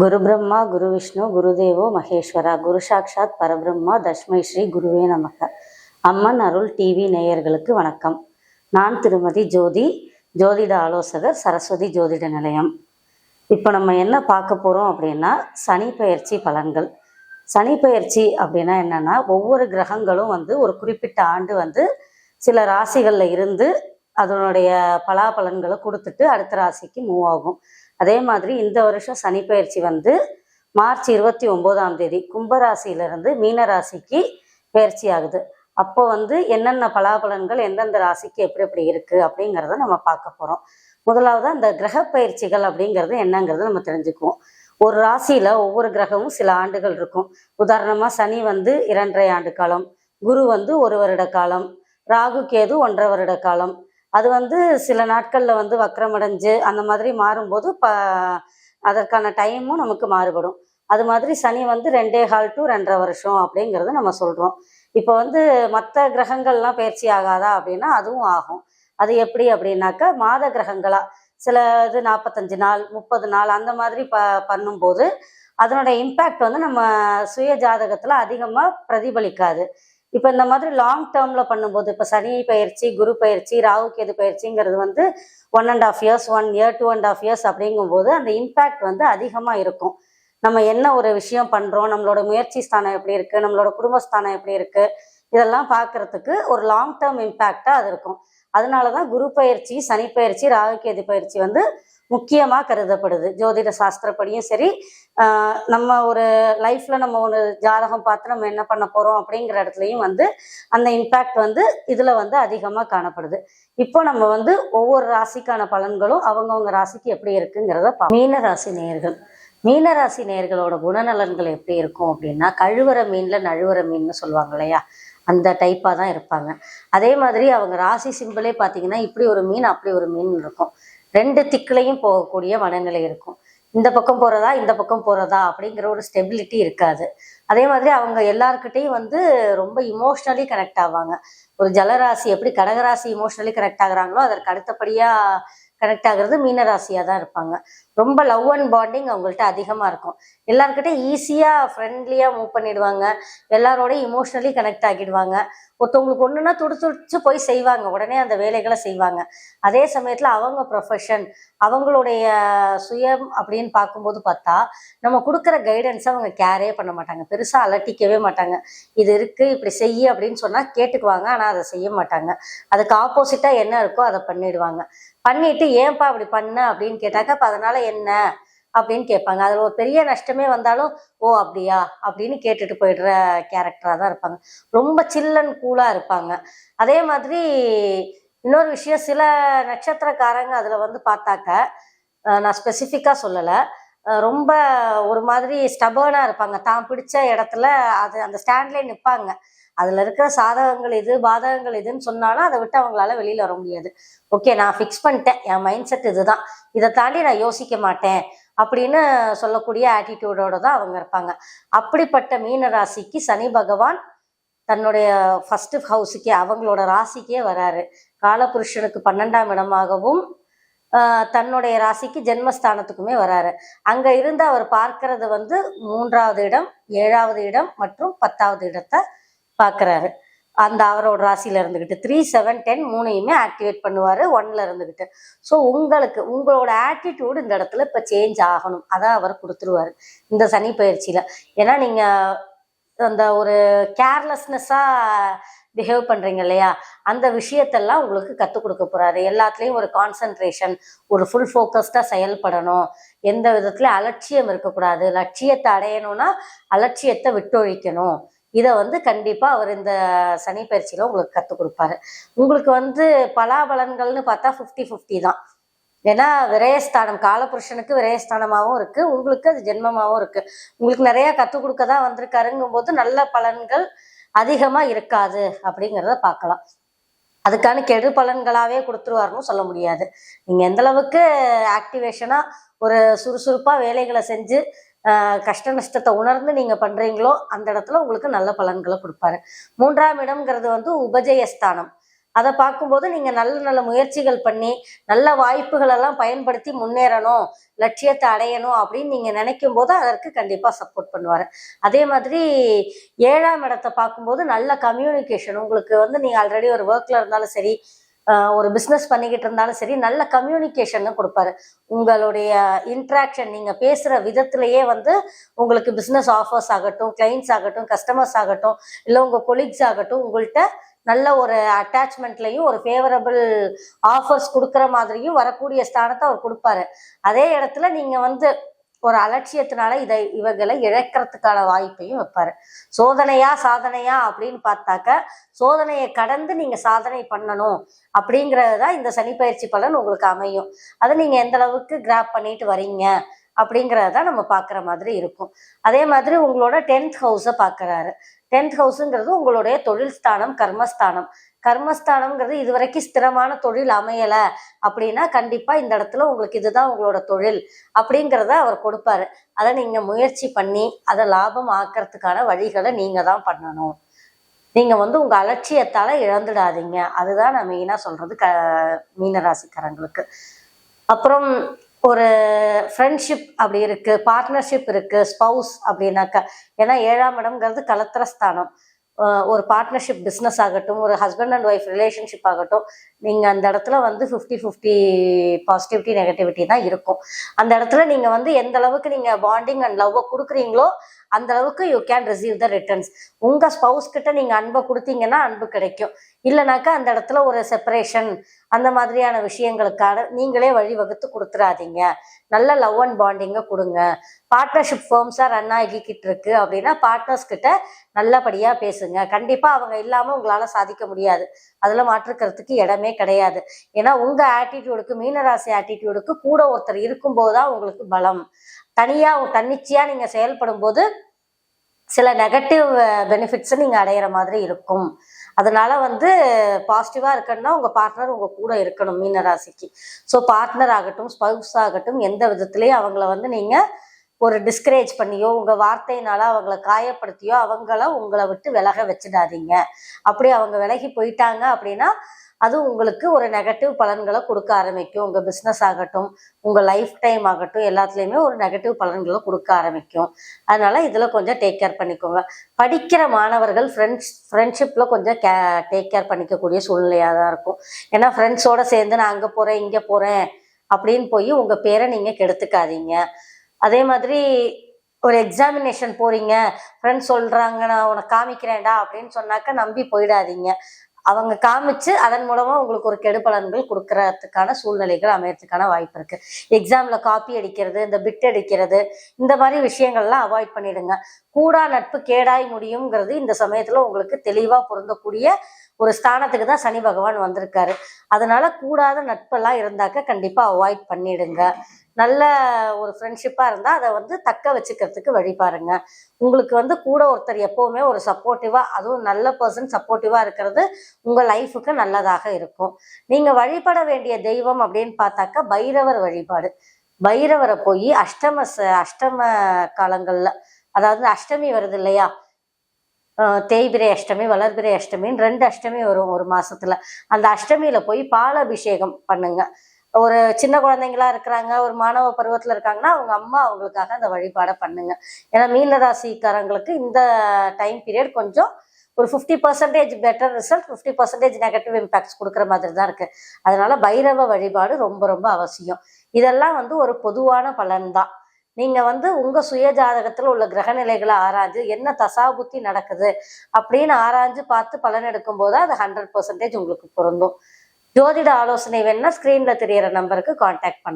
குரு பிரம்மா குரு விஷ்ணு குருதேவோ மகேஸ்வரா. குரு சாக்ஷாத் பரபிரம்மா தஷ்மை ஸ்ரீ குருவே நமக. அம்மன் அருள் டிவி நேயர்களுக்கு வணக்கம். நான் திருமதி ஜோதி ஜோதிட ஆலோசகர் சரஸ்வதி ஜோதிட நிலையம். இப்போ நம்ம என்ன பார்க்க போகிறோம் அப்படின்னா சனி பயிற்சி பலன்கள். சனி பயிற்சி அப்படின்னா என்னன்னா ஒவ்வொரு கிரகங்களும் வந்து ஒரு குறிப்பிட்ட ஆண்டு வந்து சில ராசிகளில் இருந்து அதனுடைய பலாபலன்களை கொடுத்துட்டு அடுத்த ராசிக்கு மூவ் ஆகும். அதே மாதிரி இந்த வருஷம் சனி பயிற்சி வந்து மார்ச் இருபத்தி ஒம்போதாம் தேதி கும்பராசியிலிருந்து மீன ராசிக்கு பயிற்சி ஆகுது. அப்போ வந்து என்னென்ன பலாபலன்கள் எந்தெந்த ராசிக்கு எப்படி எப்படி இருக்குது அப்படிங்கிறத நம்ம பார்க்க போகிறோம் முதலாவது அந்த கிரக பயிற்சிகள் அப்படிங்கிறது என்னங்கிறத நம்ம தெரிஞ்சுக்குவோம். ஒரு ராசியில் ஒவ்வொரு கிரகமும் சில ஆண்டுகள் இருக்கும். உதாரணமாக சனி வந்து இரண்டரை ஆண்டு காலம் குரு வந்து ஒரு வருட காலம் ராகு கேது ஒன்றரை வருட காலம் அது வந்து சில நாட்களில் வந்து வக்கரமடைஞ்சு அந்த மாதிரி மாறும்போது ப அதற்கான டைமும் நமக்கு மாறுபடும். அது மாதிரி சனி வந்து ரெண்டே ஹால் டு ரெண்டரை வருஷம் அப்படிங்கிறத நம்ம சொல்கிறோம் இப்போ வந்து மற்ற கிரகங்கள்லாம் பயிற்சி ஆகாதா அப்படின்னா அதுவும் ஆகும். அது எப்படி அப்படின்னாக்கா மாத கிரகங்களாக சில இது நாற்பத்தஞ்சு நாள் முப்பது நாள் அந்த மாதிரி ப பண்ணும்போது அதனோட இம்பேக்ட் வந்து நம்ம சுய ஜாதகத்தில் அதிகமாக பிரதிபலிக்காது. இப்போ இந்த மாதிரி லாங் டேர்மில் பண்ணும்போது இப்போ சனி பயிற்சி குரு பயிற்சி ராகு கேது பயிற்சிங்கிறது வந்து one and half years one year two and half years அப்படிங்கும்போது அந்த இம்பேக்ட் வந்து அதிகமாக இருக்கும். நம்ம என்ன ஒரு விஷயம் பண்ணுறோம் நம்மளோட முயற்சி ஸ்தானம் எப்படி இருக்குது நம்மளோட குடும்பஸ்தானம் எப்படி இருக்குது இதெல்லாம் பார்க்கறதுக்கு ஒரு லாங் டேர்ம் இம்பேக்டாக அது இருக்கும். அதனால தான் குரு பயிற்சி சனி பயிற்சி ராகுகேது பயிற்சி வந்து முக்கியமாக கருதப்படுது. ஜோதிட சாஸ்திரப்படியும் சரி நம்ம ஒரு லைஃப்பில் நம்ம ஒரு ஜாதகம் பார்த்து நம்ம என்ன பண்ண போகிறோம் அப்படிங்கிற இடத்துலையும் வந்து அந்த இம்பேக்ட் வந்து இதில் வந்து அதிகமாக காணப்படுது. இப்போ நம்ம வந்து ஒவ்வொரு ராசிக்கான பலன்களும் அவங்கவுங்க ராசிக்கு எப்படி இருக்குங்கிறத மீன ராசி நேயர்கள். மீனராசி நேயர்களோட குணநலன்கள் எப்படி இருக்கும் அப்படின்னா கழுவுற மீன்ல நழுவுற மீன்னு சொல்லுவாங்க இல்லையா? அந்த டைப்பாக தான் இருப்பாங்க. அதே மாதிரி அவங்க ராசி சிம்பிளே பார்த்தீங்கன்னா இப்படி ஒரு மீன் அப்படி ஒரு மீன் இருக்கும். ரெண்டு திக்கிலையும் போகக்கூடிய மனநிலை இருக்கும். இந்த பக்கம் போகிறதா இந்த பக்கம் போகிறதா அப்படிங்கிற ஒரு ஸ்டெபிலிட்டி இருக்காது. அதே மாதிரி அவங்க எல்லாருக்கிட்டையும் வந்து ரொம்ப இமோஷ்னலி கனெக்ட் ஆவாங்க. ஒரு ஜலராசி எப்படி கடகராசி இமோஷ்னலி கனெக்ட் ஆகுறாங்களோ அதற்கு அடுத்தபடியாக கனெக்ட் ஆகுறது மீனராசியாக தான் இருப்பாங்க. ரொம்ப லவ் அண்ட் பாண்டிங் அவங்கள்ட்ட அதிகமாக இருக்கும். எல்லாருக்கிட்ட ஈஸியாக ஃப்ரெண்ட்லியாக மூவ் பண்ணிடுவாங்க. எல்லாரோட இமோஷனலி கனெக்ட் ஆகிடுவாங்க. ஒருத்தவங்களுக்கு ஒன்றுனா துடிச்சு போய் செய்வாங்க. உடனே அந்த வேலைகளை செய்வாங்க. அதே சமயத்தில் அவங்க ப்ரொஃபஷன் அவங்களுடைய சுயம் அப்படின்னு பார்க்கும்போது பார்த்தா நம்ம கொடுக்குற கைடன்ஸை அவங்க கேரே பண்ண மாட்டாங்க. பெருசாக அலட்டிக்கவே மாட்டாங்க. இது இருக்குது இப்படி செய்ய அப்படின்னு சொன்னால் கேட்டுக்குவாங்க. ஆனால் அதை செய்ய மாட்டாங்க. அதுக்கு ஆப்போசிட்டாக என்ன இருக்கோ அதை பண்ணிடுவாங்க. பண்ணிட்டு ஏன்பா அப்படி பண்ண? அப்படின்னு கேட்டாக்க அப்போ அதனால என்ன? அப்படின்னு கேட்பாங்க. அதில் ஒரு பெரிய நஷ்டமே வந்தாலும் ஓ அப்படியா? அப்படின்னு கேட்டுட்டு போயிடுற கேரக்டராக தான் இருப்பாங்க. ரொம்ப சில்லன் கூலாக இருப்பாங்க. அதே மாதிரி இன்னொரு விஷயம் சில நட்சத்திரக்காரங்க அதில் வந்து பார்த்தாக்க நான் ஸ்பெசிஃபிக்காக சொல்லலை. ரொம்ப ஒரு மாதிரி ஸ்டபர்னாக இருப்பாங்க. தான் பிடிச்ச இடத்துல அது அந்த ஸ்டாண்ட்லேயே நிற்பாங்க அதில் இருக்கிற சாதகங்கள் இது பாதகங்கள் எதுன்னு சொன்னாலும் அதை விட்டு அவங்களால வெளியில் வர முடியாது. ஓகே நான் ஃபிக்ஸ் பண்ணிட்டேன். என் மைண்ட் செட் இதுதான். இதை தாண்டி நான் யோசிக்க மாட்டேன் அப்படின்னு சொல்லக்கூடிய ஆட்டிடியூடோட தான் அவங்க இருப்பாங்க. அப்படிப்பட்ட மீன ராசிக்கு சனி பகவான் தன்னுடைய ஃபர்ஸ்ட் ஹவுஸுக்கே அவங்களோட ராசிக்கே வராரு. காலபுருஷனுக்கு பன்னெண்டாம் இடமாகவும் தன்னுடைய ராசிக்கு ஜென்மஸ்தானத்துக்குமே வராரு. அங்க இருந்து அவர் பார்க்கறது வந்து மூன்றாவது இடம் ஏழாவது இடம் மற்றும் பத்தாவது இடத்தை பார்க்குறாரு அந்த அவரோட ராசியில இருந்துக்கிட்டு த்ரீ செவன் டென் மூணையுமே ஆக்டிவேட் பண்ணுவாரு ஒன்ல இருந்துக்கிட்டு ஸோ உங்களுக்கு உங்களோட ஆட்டிடியூடு இந்த இடத்துல இப்போ சேஞ்ச் ஆகணும். அதான் அவர் கொடுத்துருவாரு இந்த சனி பயிற்சியில. ஏன்னா நீங்க அந்த ஒரு கேர்லெஸ்னஸ்ஸாக பிஹேவ் பண்ணுறீங்க இல்லையா? அந்த விஷயத்தெல்லாம் உங்களுக்கு கற்றுக் கொடுக்க போகிறாரு எல்லாத்துலேயும் ஒரு கான்சன்ட்ரேஷன் ஒரு ஃபுல் ஃபோக்கஸ்டாக செயல்படணும். எந்த விதத்துலையும் அலட்சியம் இருக்கக்கூடாது. லட்சியத்தை அடையணும்னா அலட்சியத்தை விட்டொழிக்கணும். இதை வந்து கண்டிப்பாக அவர் இந்த சனி பயிற்சியில் உங்களுக்கு கற்றுக் கொடுப்பாரு. உங்களுக்கு வந்து பலாபலன்கள்னு பார்த்தா ஃபிஃப்டி ஃபிஃப்டி தான். ஏன்னா விரயஸ்தானம் காலபுருஷனுக்கு விரயஸ்தானமாகவும் இருக்கு. உங்களுக்கு அது ஜென்மமாகவும் இருக்கு. உங்களுக்கு நிறைய கற்றுக் கொடுக்க தான் வந்திருக்காருங்கும் போது நல்ல பலன்கள் அதிகமாக இருக்காது அப்படிங்கிறத பார்க்கலாம். அதுக்கான கெடு பலன்களாகவே கொடுத்துருவாருன்னு சொல்ல முடியாது. நீங்கள் எந்தளவுக்கு ஆக்டிவேஷனாக ஒரு சுறுசுறுப்பாக வேலைகளை செஞ்சு கஷ்ட நஷ்டத்தை உணர்ந்து நீங்கள் பண்ணுறீங்களோ அந்த இடத்துல உங்களுக்கு நல்ல பலன்களை கொடுப்பாரு. மூன்றாம் இடம்ங்கிறது வந்து உபஜயஸ்தானம். அதை பார்க்கும்போது நீங்கள் நல்ல நல்ல முயற்சிகள் பண்ணி நல்ல வாய்ப்புகளெல்லாம் பயன்படுத்தி முன்னேறணும் லட்சியத்தை அடையணும் அப்படின்னு நீங்கள் நினைக்கும் போது அதற்கு கண்டிப்பாக சப்போர்ட் பண்ணுவார். அதே மாதிரி ஏழாம் இடத்தை பார்க்கும்போது நல்ல கம்யூனிகேஷன் உங்களுக்கு வந்து நீங்கள் ஆல்ரெடி ஒரு ஒர்க்கில் இருந்தாலும் சரி ஒரு பிஸ்னஸ் பண்ணிக்கிட்டு இருந்தாலும் சரி நல்ல கம்யூனிகேஷன் கொடுப்பாரு. உங்களுடைய இன்ட்ராக்ஷன் நீங்கள் பேசுகிற விதத்திலேயே வந்து உங்களுக்கு பிஸ்னஸ் ஆஃபர்ஸ் ஆகட்டும் கிளைண்ட்ஸ் ஆகட்டும் கஸ்டமர்ஸ் ஆகட்டும் இல்லை உங்கள் கொலீக்ஸ் ஆகட்டும் உங்கள்கிட்ட நல்ல ஒரு அட்டாச்மெண்ட்லையும் ஒரு ஃபேவரபிள் ஆஃபர்ஸ் கொடுக்குற மாதிரியும் வரக்கூடிய ஸ்தானத்தை அவர் கொடுப்பாரு. அதே இடத்துல நீங்கள் வந்து ஒரு அலட்சியத்தினால இதை இவங்களை இழக்கிறதுக்கான வாய்ப்பையும் வைப்பாரு. சோதனையா சாதனையா அப்படின்னு பார்த்தாக்க சோதனையை கடந்து நீங்க சாதனை பண்ணணும் அப்படிங்கிறது தான் இந்த சனி பயிற்சி பலன் உங்களுக்கு அமையும். அதை நீங்க எந்த அளவுக்கு கிராப் பண்ணிட்டு வரீங்க அப்படிங்கிறத தான் நம்ம பார்க்குற மாதிரி இருக்கும். அதே மாதிரி உங்களோட டென்த் ஹவுஸை பார்க்குறாரு. டென்த் ஹவுஸுங்கிறது உங்களுடைய தொழில் ஸ்தானம் கர்மஸ்தானம். கர்மஸ்தானம்ங்கிறது இது வரைக்கும் ஸ்திரமான தொழில் அமையலை அப்படின்னா கண்டிப்பாக இந்த இடத்துல உங்களுக்கு இதுதான் உங்களோட தொழில் அப்படிங்கிறத அவர் கொடுப்பாரு. அதை நீங்கள் முயற்சி பண்ணி அதை லாபம் ஆக்கிறதுக்கான வழிகளை நீங்கள் தான் பண்ணணும். நீங்கள் வந்து உங்கள் அலட்சியத்தால் இழந்துடாதீங்க. அதுதான் நான் மெயினாக சொல்கிறது க மீனராசிக்காரங்களுக்கு. அப்புறம் ஒரு ஃப்ரெண்ட்ஷிப் அப்படி இருக்கு பார்ட்னர்ஷிப் இருக்கு ஸ்பவுஸ் அப்படின்னாக்கா ஏன்னா ஏழாம் இடம்ங்கிறது கலத்திரஸ்தானம். ஒரு பார்ட்னர்ஷிப் பிஸ்னஸ் ஆகட்டும் ஒரு ஹஸ்பண்ட் அண்ட் ஒய்ஃப் ரிலேஷன்ஷிப் ஆகட்டும் நீங்கள் அந்த இடத்துல வந்து ஃபிஃப்டி ஃபிஃப்டி பாசிட்டிவிட்டி நெகட்டிவிட்டி தான் இருக்கும். அந்த இடத்துல நீங்கள் வந்து எந்த அளவுக்கு நீங்கள் பாண்டிங் அண்ட் லவ்வை கொடுக்குறீங்களோ அந்த அளவுக்கு you can receive the returns உங்கள் ஸ்பவுஸ் கிட்ட நீங்கள் அன்பை கொடுத்தீங்கன்னா அன்பு கிடைக்கும். இல்லைனாக்கா அந்த இடத்துல ஒரு செப்பரேஷன் அந்த மாதிரியான விஷயங்களுக்கான நீங்களே வழிவகுத்து கொடுத்துறாதீங்க. நல்ல லவ் அண்ட் பாண்டிங்கை கொடுங்க. பார்ட்னர்ஷிப் ஃபேர்ம்ஸாக ரன் ஆகிக்கிட்டு இருக்கு அப்படின்னா பார்ட்னர்ஸ் கிட்ட நல்லபடியாக பேசுங்க. கண்டிப்பாக அவங்க இல்லாமல் உங்களால் சாதிக்க முடியாது. அதில் மாற்றுக்கிறதுக்கு இடமே கிடையாது. ஏன்னா உங்கள் ஆட்டிடியூடுக்கு மீனராசி ஆட்டிடியூடுக்கு கூட ஒருத்தர் இருக்கும்போது தான் உங்களுக்கு பலம். தனியாக தன்னிச்சையாக நீங்கள் செயல்படும் போது சில நெகட்டிவ் பெனிஃபிட்ஸை நீங்கள் அடையிற மாதிரி இருக்கும். அதனால வந்து பாசிட்டிவாக இருக்கணும்னா உங்கள் பார்ட்னர் உங்கள் கூட இருக்கணும் மீனராசிக்கு. ஸோ பார்ட்னர் ஆகட்டும் ஸ்பவுஸ் ஆகட்டும் எந்த விதத்துலேயும் அவங்கள வந்து நீங்கள் ஒரு டிஸ்கரேஜ் பண்ணியோ உங்கள் வார்த்தையினால அவங்கள காயப்படுத்தியோ அவங்கள உங்களை விட்டு விலக வச்சிடாதீங்க. அப்படி அவங்க விலகி போயிட்டாங்க அப்படின்னா அது உங்களுக்கு ஒரு நெகட்டிவ் பலன்களை கொடுக்க ஆரம்பிக்கும். உங்கள் பிஸ்னஸ் ஆகட்டும் உங்கள் லைஃப் டைம் ஆகட்டும் எல்லாத்துலேயுமே ஒரு நெகட்டிவ் பலன்களை கொடுக்க ஆரம்பிக்கும். அதனால் இதில் கொஞ்சம் டேக் கேர் பண்ணிக்கோங்க. படிக்கிற மாணவர்கள் ஃப்ரெண்ட்ஸ் ஃப்ரெண்ட்ஷிப்பில் கொஞ்சம் கே டேக் கேர் பண்ணிக்கக்கூடிய சூழ்நிலையாக தான் இருக்கும். ஏன்னா ஃப்ரெண்ட்ஸோடு சேர்ந்து நான் அங்கே போகிறேன் இங்கே போகிறேன் அப்படின்னு போய் உங்கள் பேரை நீங்கள் கெடுத்துக்காதீங்க. அதே மாதிரி ஒரு எக்ஸாமினேஷன் போறீங்க ஃப்ரெண்ட்ஸ் சொல்றாங்க நான் உனக்கு காமிக்கிறேன்டா அப்படின்னு சொன்னாக்க நம்பி போயிடாதீங்க. அவங்க காமிச்சு அதன் மூலமா உங்களுக்கு ஒரு கெடுபலன்கள் கொடுக்கறதுக்கான சூழ்நிலைகள் அமையறதுக்கான வாய்ப்பு இருக்கு. எக்ஸாம்ல காப்பி அடிக்கிறது இந்த பிட் அடிக்கிறது இந்த மாதிரி விஷயங்கள்லாம் அவாய்ட் பண்ணிடுங்க. கூடா நட்பு கேடாய் முடியுங்கிறது இந்த சமயத்துல உங்களுக்கு தெளிவா பொருந்தக்கூடிய ஒரு ஸ்தானத்துக்கு தான் சனி பகவான் வந்திருக்காரு. அதனால கூடாத நட்பெல்லாம் இருந்தாக்க கண்டிப்பா அவாய்ட் பண்ணிடுங்க. நல்ல ஒரு ஃப்ரெண்ட்ஷிப்பாக இருந்தால் அதை வந்து தக்க வச்சுக்கிறதுக்கு வழி பாருங்க. உங்களுக்கு வந்து கூட ஒருத்தர் எப்போவுமே ஒரு சப்போர்ட்டிவாக அதுவும் நல்ல பர்சன் சப்போர்ட்டிவாக இருக்கிறது உங்கள் லைஃபுக்கு நல்லதாக இருக்கும். நீங்கள் வழிபட வேண்டிய தெய்வம் அப்படின்னு பார்த்தாக்கா பைரவர் வழிபாடு. பைரவரை போய் அஷ்டம ச- அஷ்டம காலங்களில் அதாவது அஷ்டமி வருது இல்லையா? தேய்பிரை அஷ்டமி வளர்பிரை அஷ்டமின்னு ரெண்டு அஷ்டமி வரும் ஒரு மாசத்துல. அந்த அஷ்டமியில போய் பால் அபிஷேகம் பண்ணுங்க. ஒரு சின்ன குழந்தைங்களா இருக்கிறாங்க ஒரு மாணவ பருவத்தில் இருக்காங்கன்னா அவங்க அம்மா அவங்களுக்காக அந்த வழிபாடை பண்ணுங்க. ஏன்னா மீன ராசிக்காரங்களுக்கு இந்த டைம் பீரியட் கொஞ்சம் ஒரு fifty percentage better result fifty percentage negative impacts கொடுக்குற மாதிரி தான் இருக்கு. அதனால பைரவ வழிபாடு ரொம்ப ரொம்ப அவசியம். இதெல்லாம் வந்து ஒரு பொதுவான பலன் தான். நீங்க வந்து உங்க சுய ஜாதகத்துல உள்ள கிரக நிலைகளை ஆராய்ஞ்சு என்ன தசாபுத்தி நடக்குது அப்படின்னு ஆராய்ஞ்சு பார்த்து பலன் எடுக்கும் போது அது ஹண்ட்ரட் பர்சன்டேஜ் உங்களுக்கு பொருந்தும். ஜோதிட ஆலோசனை வேணும்னா ஸ்க்ரீனில் தெரியற நம்பருக்கு காண்டாக்ட் பண்ணுங்க